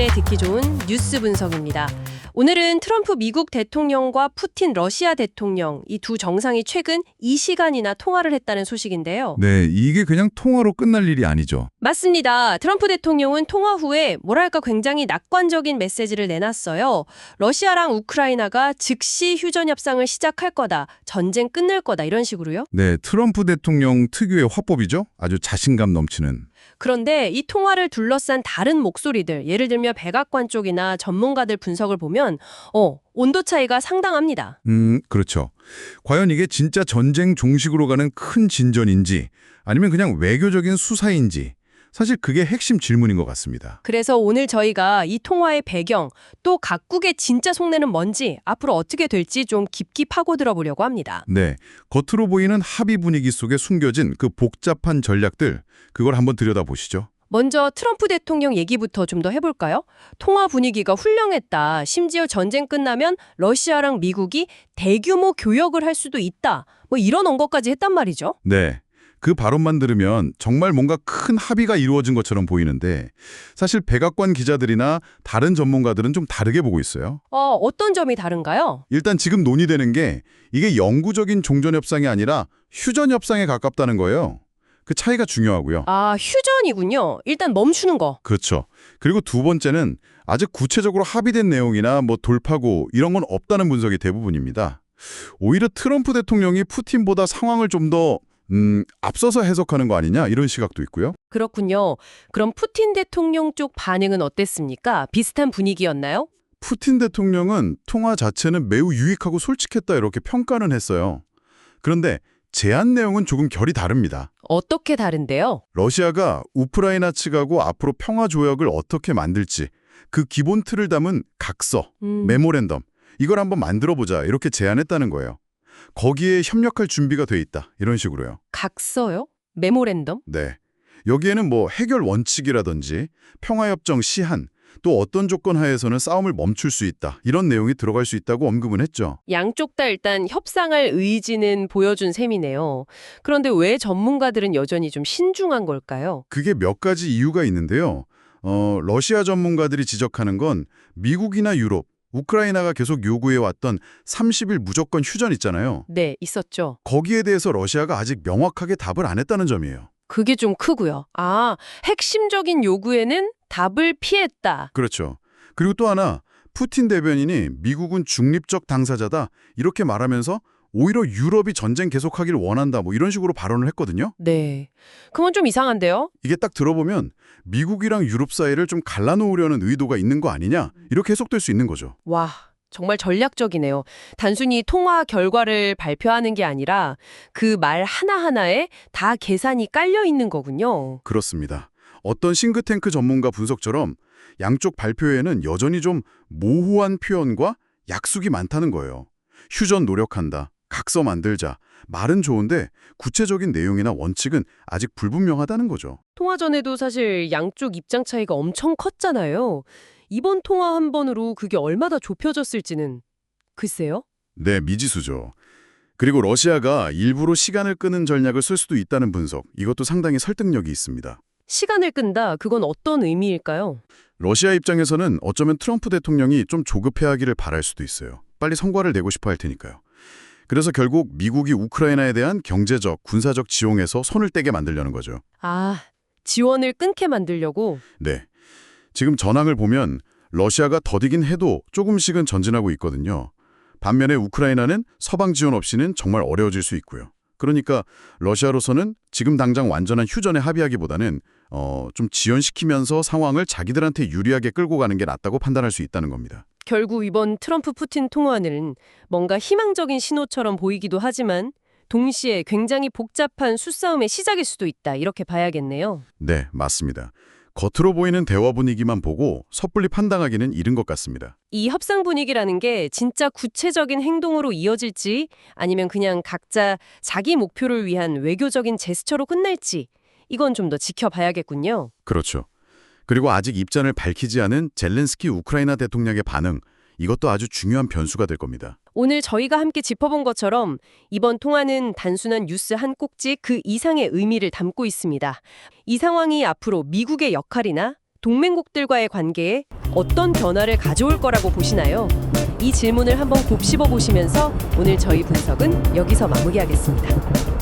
오늘의 듣기 좋은 뉴스 분석입니다. 오늘은 트럼프 미국 대통령과 푸틴 러시아 대통령 이 두 정상이 최근 이 시간이나 통화를 했다는 소식인데요. 네, 이게 그냥 통화로 끝날 일이 아니죠. 맞습니다. 트럼프 대통령은 통화 후에 뭐랄까 굉장히 낙관적인 메시지를 내놨어요. 러시아랑 우크라이나가 즉시 휴전 협상을 시작할 거다. 전쟁 끝낼 거다. 이런 식으로요. 네, 트럼프 대통령 특유의 화법이죠. 아주 자신감 넘치는. 그런데 이 통화를 둘러싼 다른 목소리들, 예를 들면 백악관 쪽이나 전문가들 분석을 보면 어, 온도 차이가 상당합니다. 음, 그렇죠. 과연 이게 진짜 전쟁 종식으로 가는 큰 진전인지 아니면 그냥 외교적인 수사인지 사실 그게 핵심 질문인 것 같습니다. 그래서 오늘 저희가 이 통화의 배경, 또 각국의 진짜 속내는 뭔지 앞으로 어떻게 될지 좀 깊이 파고들어 보려고 합니다. 네, 겉으로 보이는 합의 분위기 속에 숨겨진 그 복잡한 전략들 그걸 한번 들여다보시죠. 먼저 트럼프 대통령 얘기부터 좀 더 해볼까요? 통화 분위기가 훌륭했다. 심지어 전쟁 끝나면 러시아랑 미국이 대규모 교역을 할 수도 있다. 뭐 이런 언거까지 했단 말이죠. 네. 그 발언만 들으면 정말 뭔가 큰 합의가 이루어진 것처럼 보이는데 사실 백악관 기자들이나 다른 전문가들은 좀 다르게 보고 있어요. 어, 어떤 점이 다른가요? 일단 지금 논의되는 게 이게 영구적인 종전협상이 아니라 휴전협상에 가깝다는 거예요. 그 차이가 중요하고요. 아, 휴전이군요. 일단 멈추는 거. 그렇죠. 그리고 두 번째는 아직 구체적으로 합의된 내용이나 뭐 돌파구 이런 건 없다는 분석이 대부분입니다. 오히려 트럼프 대통령이 푸틴보다 상황을 좀 더 음, 앞서서 해석하는 거 아니냐 이런 시각도 있고요. 그렇군요. 그럼 푸틴 대통령 쪽 반응은 어땠습니까? 비슷한 분위기였나요? 푸틴 대통령은 통화 자체는 매우 유익하고 솔직했다 이렇게 평가는 했어요. 그런데 제안 내용은 조금 결이 다릅니다. 어떻게 다른데요? 러시아가 우크라이나 측하고 앞으로 평화 조약을 어떻게 만들지 그 기본 틀을 담은 각서, 음, 메모랜덤 이걸 한번 만들어 보자 이렇게 제안했다는 거예요. 거기에 협력할 준비가 돼 있다 이런 식으로요. 각서요? 메모랜덤? 네. 여기에는 뭐 해결 원칙이라든지 평화협정 시한 또 어떤 조건 하에서는 싸움을 멈출 수 있다 이런 내용이 들어갈 수 있다고 언급은 했죠. 양쪽 다 일단 협상할 의지는 보여준 셈이네요. 그런데 왜 전문가들은 여전히 좀 신중한 걸까요? 그게 몇 가지 이유가 있는데요. 어, 러시아 전문가들이 지적하는 건 미국이나 유럽, 우크라이나가 계속 요구해왔던 30일 무조건 휴전 있잖아요. 네, 있었죠. 거기에 대해서 러시아가 아직 명확하게 답을 안 했다는 점이에요. 그게 좀 크고요. 아, 핵심적인 요구에는 답을 피했다. 그렇죠. 그리고 또 하나, 푸틴 대변인이 미국은 중립적 당사자다 이렇게 말하면서 오히려 유럽이 전쟁 계속하기를 원한다 뭐 이런 식으로 발언을 했거든요. 네. 그건 좀 이상한데요? 이게 딱 들어보면 미국이랑 유럽 사이를 좀 갈라놓으려는 의도가 있는 거 아니냐 이렇게 해석될 수 있는 거죠. 와, 정말 전략적이네요. 단순히 통화 결과를 발표하는 게 아니라 그 말 하나하나에 다 계산이 깔려 있는 거군요. 그렇습니다. 어떤 싱크탱크 전문가 분석처럼 양쪽 발표에는 여전히 좀 모호한 표현과 약속이 많다는 거예요. 휴전 노력한다, 각서 만들자, 말은 좋은데 구체적인 내용이나 원칙은 아직 불분명하다는 거죠. 통화 전에도 사실 양쪽 입장 차이가 엄청 컸잖아요. 이번 통화 한 번으로 그게 얼마나 좁혀졌을지는 글쎄요. 네, 미지수죠. 그리고 러시아가 일부러 시간을 끄는 전략을 쓸 수도 있다는 분석, 이것도 상당히 설득력이 있습니다. 시간을 끈다. 그건 어떤 의미일까요? 러시아 입장에서는 어쩌면 트럼프 대통령이 좀 조급해하기를 바랄 수도 있어요. 빨리 성과를 내고 싶어 할 테니까요. 그래서 결국 미국이 우크라이나에 대한 경제적, 군사적 지원에서 손을 떼게 만들려는 거죠. 아, 지원을 끊게 만들려고. 네. 지금 전황을 보면 러시아가 더디긴 해도 조금씩은 전진하고 있거든요. 반면에 우크라이나는 서방 지원 없이는 정말 어려워질 수 있고요. 그러니까 러시아로서는 지금 당장 완전한 휴전에 합의하기보다는 어, 좀 지연시키면서 상황을 자기들한테 유리하게 끌고 가는 게 낫다고 판단할 수 있다는 겁니다. 결국 이번 트럼프 푸틴 통화는 뭔가 희망적인 신호처럼 보이기도 하지만 동시에 굉장히 복잡한 수싸움의 시작일 수도 있다. 이렇게 봐야겠네요. 네, 맞습니다. 겉으로 보이는 대화 분위기만 보고 섣불리 판단하기는 이른 것 같습니다. 이 협상 분위기라는 게 진짜 구체적인 행동으로 이어질지 아니면 그냥 각자 자기 목표를 위한 외교적인 제스처로 끝날지 이건 좀 더 지켜봐야겠군요. 그렇죠. 그리고 아직 입장을 밝히지 않은 젤렌스키 우크라이나 대통령의 반응, 이것도 아주 중요한 변수가 될 겁니다. 오늘 저희가 함께 짚어본 것처럼 이번 통화는 단순한 뉴스 한 꼭지 그 이상의 의미를 담고 있습니다. 이 상황이 앞으로 미국의 역할이나 동맹국들과의 관계에 어떤 변화를 가져올 거라고 보시나요? 이 질문을 한번 곱씹어 보시면서 오늘 저희 분석은 여기서 마무리하겠습니다.